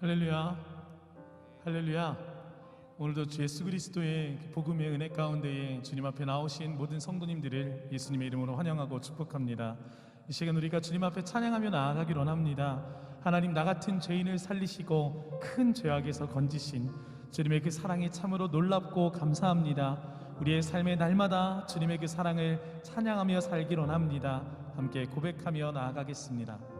할렐루야. 할렐루야. 오늘도 주 예수 그리스도의 그 복음의 은혜 가운데에 주님 앞에 나오신 모든 성도님들을 예수님의 이름으로 환영하고 축복합니다. 이 시간 우리가 주님 앞에 찬양하며 나아가기를 원합니다. 하나님 나 같은 죄인을 살리시고 큰 죄악에서 건지신 주님의 그 사랑이 참으로 놀랍고 감사합니다. 우리의 삶의 날마다 주님의 그 사랑을 찬양하며 살기를 원합니다. 함께 고백하며 나아가겠습니다.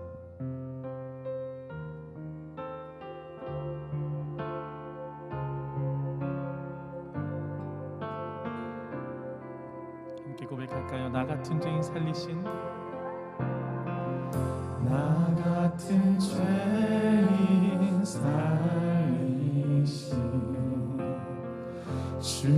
고백할까요? 나 같은 죄인 살리신 나 같은 죄인 살리신 주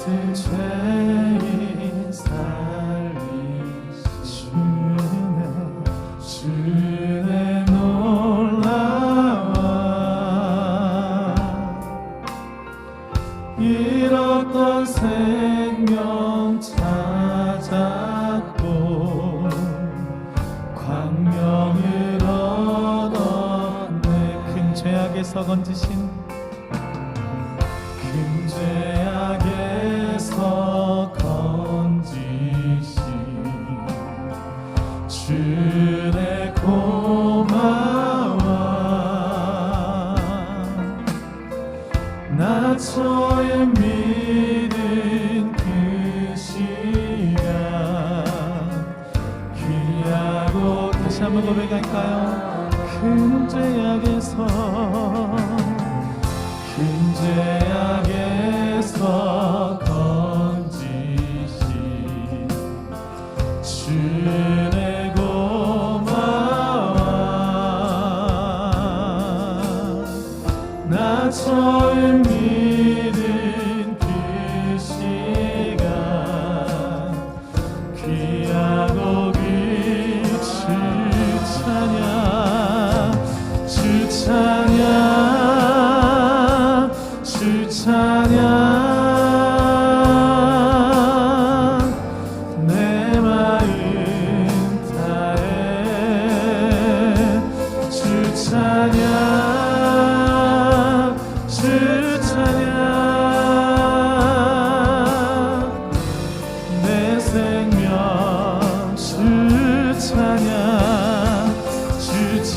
같은 죄 주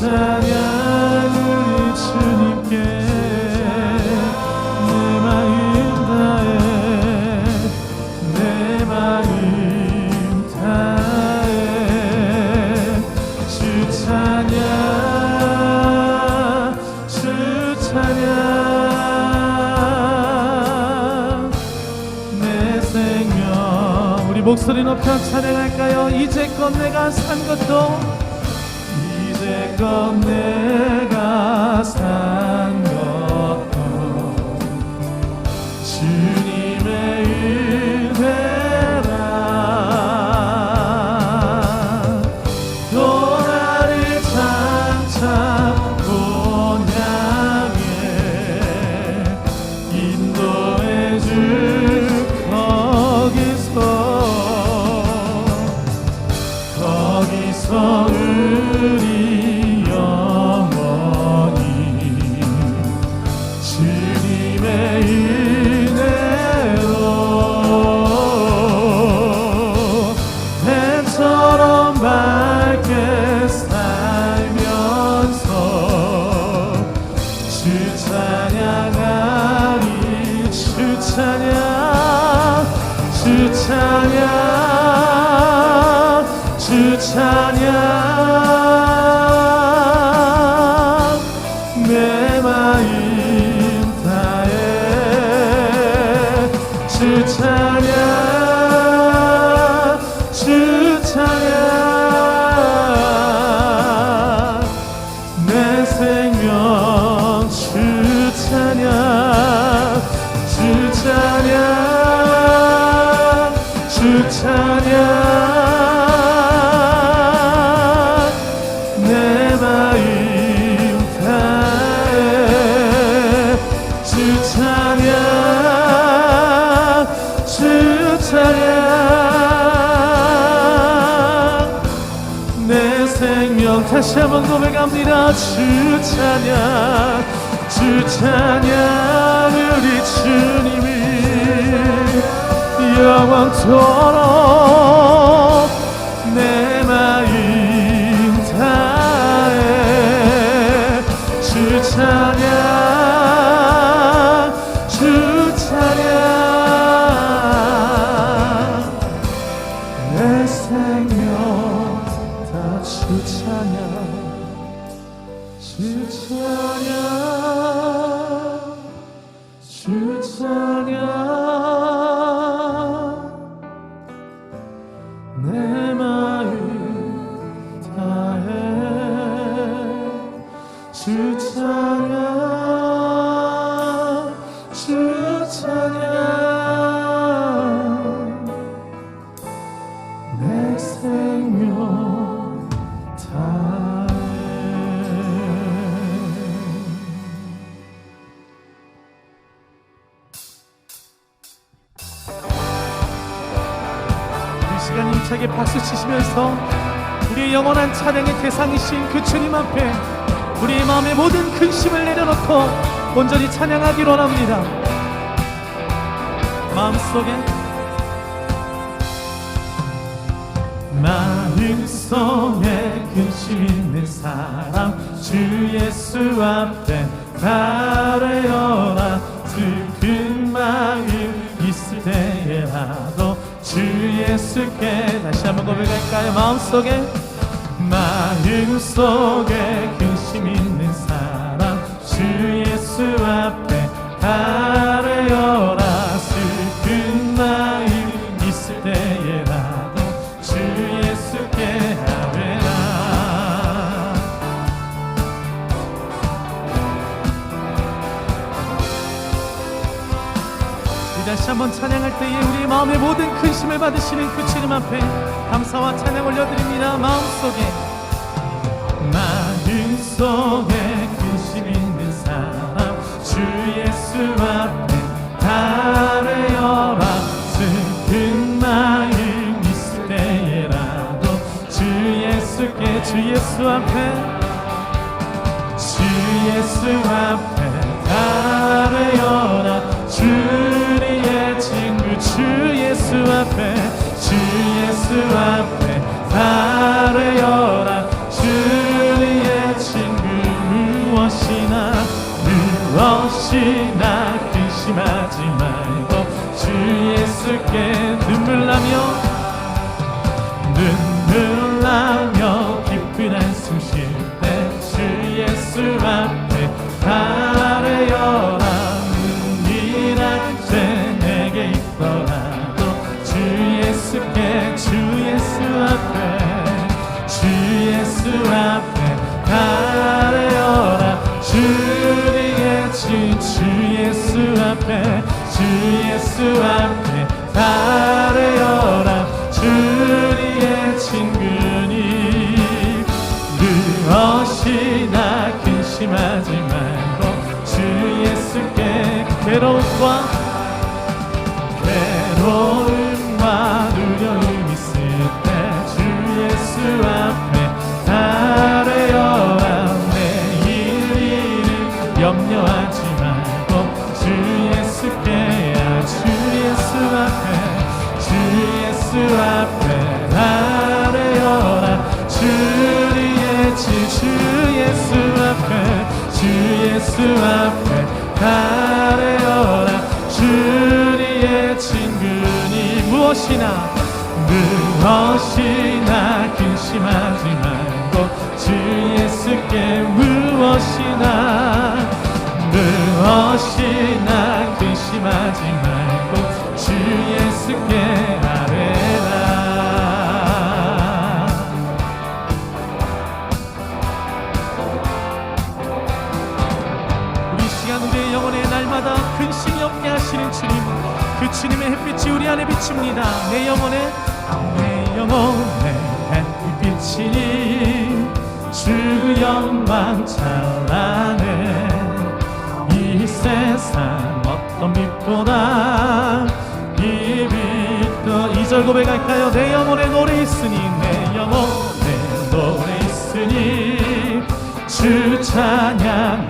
찬양 우리 주님께 내 마음 다해 내 마음 다해 주 찬양 주 찬양. 내 생명 우리 목소리 높여 찬양할까요? 이제껏 내가 산 것도 내가 주 찬양 내 마음 다해 주 찬양 주 찬양 내 생명 다시 한번 고백합니다. 주 찬양 주 찬양 우리 주님이 영원토록 시간 힘차게 박수 치시면서 우리의 영원한 찬양의 대상이신 그 주님 앞에 우리의 마음의 모든 근심을 내려놓고 온전히 찬양하기로 원합니다. 마음속에 마음속에 근심 있는 사람 주 예수 앞에 달아여라 슬픈 마음 있을 때에라도 주 예수께 다시 한번 고백할까요? 마음속에? 마음속에 근심 있는 사람 주 예수 앞에 달 찬양할 때에 우리 마음의 모든 근심을 받으시는 그 주님 앞에 감사와 찬양 올려드립니다. 마음속에 마음속에 근심 있는 사람 주 예수 앞에 달아여라 슬픈 마음 있을 때에라도 주 예수께 주 예수 앞에 주 예수 앞에 예수 앞에 달아여라. 주리의 친구 무엇이나 무엇이나 근심하지 말고 주 예수께 눈물 나며 괴로움과 괴로움과 두려움 있을 때 주 예수 앞에 달아여라 내일 일을 염려하지 말고 주 예수께 아, 주 예수 앞에 주 예수 앞에 달아여라 주리의 지 주 예수 앞에 주 예수 앞에 무엇이나 무엇이나 근심하지 말고 주 예수께 무엇이나 무엇이나 근심하지 말고 주 예수께 주님 그 주님의 햇빛이 우리 안에 비칩니다. 내 영혼에 내 영혼에 햇빛이 주 영광 찬란해. 이 세상 어떤 빛보다 이 빛도 이절 고백할까요 내 영혼에 노래 있으니 내 영혼에 노래 있으니 주 찬양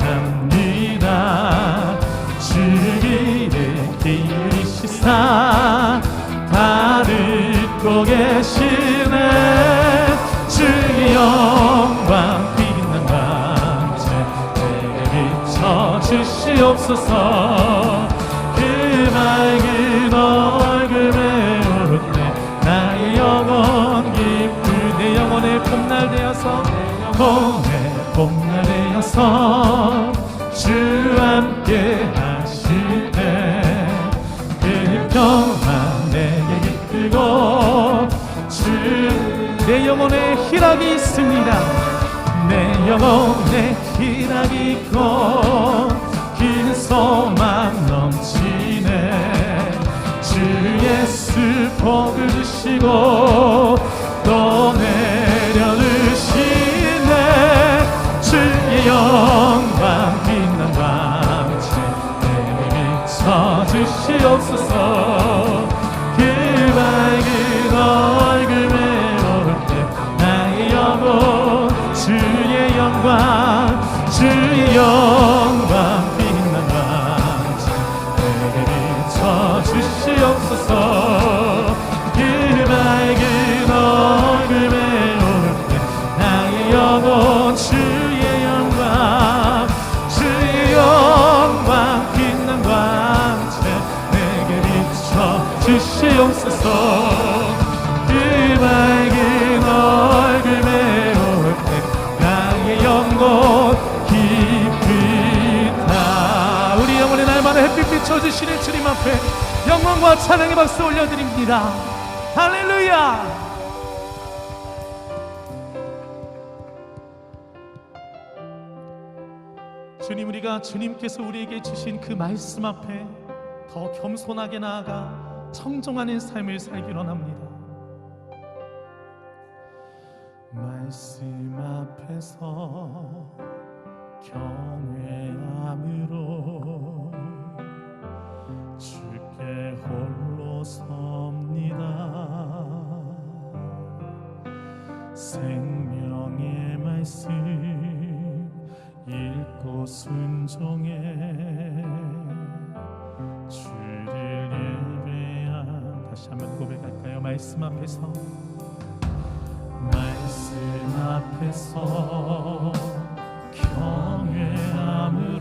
계시네. 주의 영광 빛난 밤새 내게 비춰 주시옵소서. 그 맑은 얼굴에 오를 때 나의 영혼 기쁘 내 영혼의 봄날 되어서 내 영혼의 봄날 되어서 주 함께 내 영혼에 희락이 있습니다. 내 영혼에 희락이 있고 긴 소망 넘치네. 주 예수 복을 주시고 또 내려주시네. 주의 영광 빛난 밤새 내게 비춰 주시옵소서 주시옵소서. 그 밝은 얼굴에 오를 때 나의 영혼 기쁘다 우리 영혼의 날마다 햇빛 비춰주시는 주님 앞에 영광과 찬양의 박수 올려드립니다. 할렐루야! 주님 우리가 주님께서 우리에게 주신 그 말씀 앞에 더 겸손하게 나아가 청정하는 삶을 살기로 합니다. 말씀 앞에서 경외함으로 주께 홀로 섭니다. 생명의 말씀 읽고 순종해 예배하 다시 한번 고백할까요? 말씀 앞에서 말씀 앞에서 경외함으로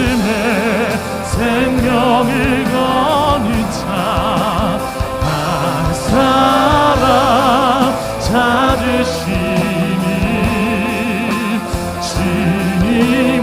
말씀에 생명을 거는 자한 사람 찾으시니 주님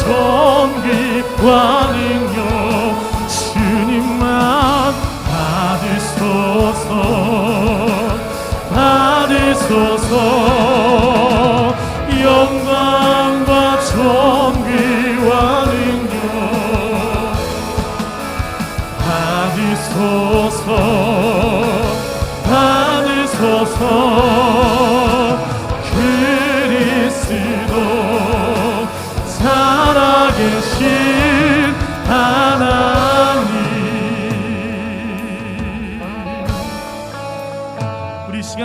성립과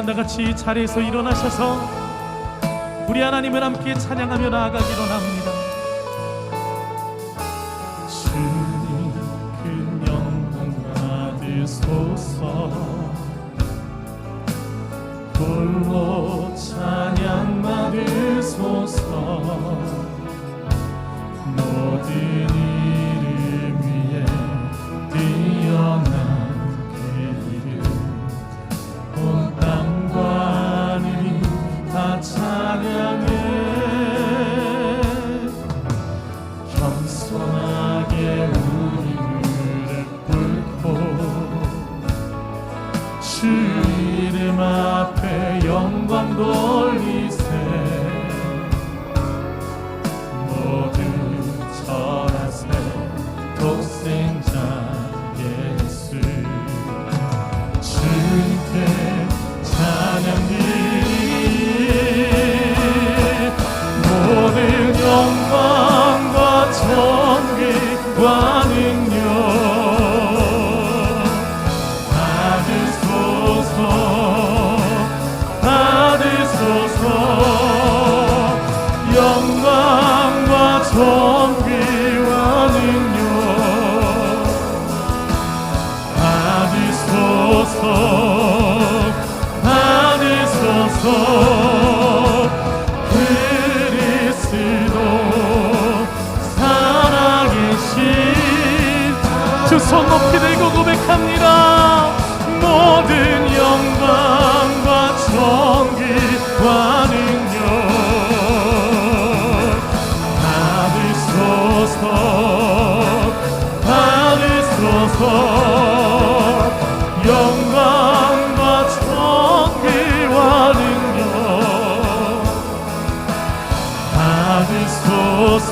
시간 다 같이 자리에서 일어나셔서 우리 하나님을 함께 찬양하며 나아가기로 합니다. 주님 큰 영광 받으소서.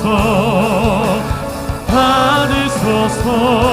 받으소서 받으소서